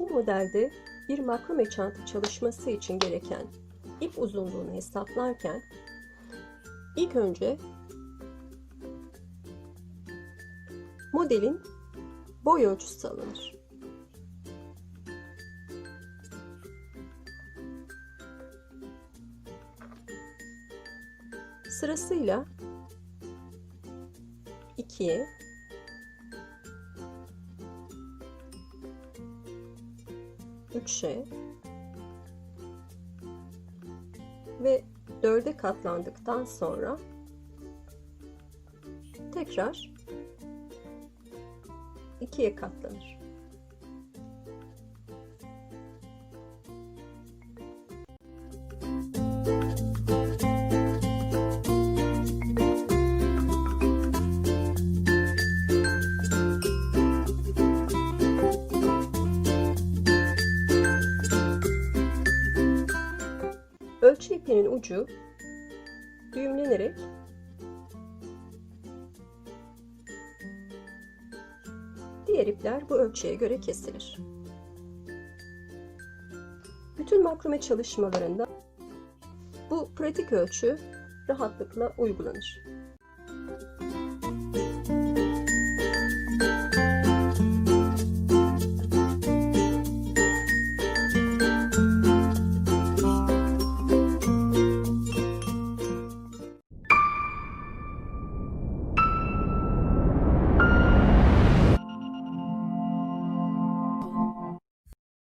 Bu modelde bir makrome çanta çalışması için gereken ip uzunluğunu hesaplarken ilk önce modelin boy ölçüsü alınır. Sırasıyla 2'ye 3'e ve 4'e katlandıktan sonra tekrar 2'ye katlanır. Ölçü ipinin ucu düğümlenerek diğer ipler bu ölçüye göre kesilir. Bütün makrome çalışmalarında bu pratik ölçü rahatlıkla uygulanır.